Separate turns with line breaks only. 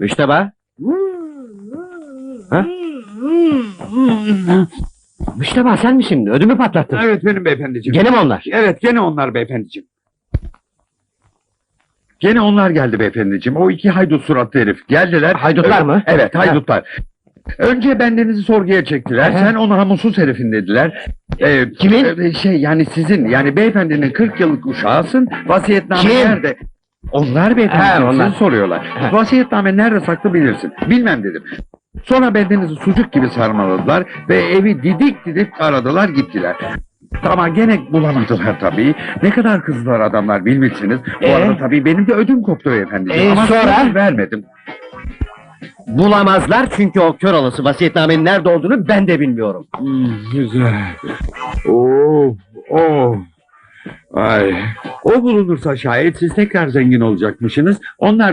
Müşteba? Ha? Müşteba sen misin? Ödümü patlattın.
Evet benim beyefendiciğim.
Gene mi onlar?
Evet gene onlar beyefendiciğim. Gene onlar geldi beyefendiciğim. O iki haydut suratlı herif. Geldiler.
Haydutlar
Ö-
mı?
Evet haydutlar. Önce bendenizi sorguya çektiler. Sen ona hamursuz herifin dediler. Ee,
Kimin?
e, Şey yani sizin yani beyefendinin 40 yıllık uşağısın. Vasiyetname
Kim?
nerede? Onlar beyefendi
Ha, onlar.
sizi soruyorlar. Vasiyetname nerede saklı bilirsin. Bilmem dedim. Sonra bendenizi sucuk gibi sarmaladılar ve evi didik didik aradılar gittiler. Ama gene bulamadılar tabii. Ne kadar kızdılar adamlar bilmişsiniz. Bu
Ee?
arada tabii benim de ödüm koptu efendim.
Ee,
Ama
sonra?
vermedim.
Bulamazlar çünkü o kör olası vasiyetnamenin nerede olduğunu ben de bilmiyorum.
güzel. Oo, oo. Ay. O bulunursa şayet siz tekrar zengin olacakmışsınız. Onlar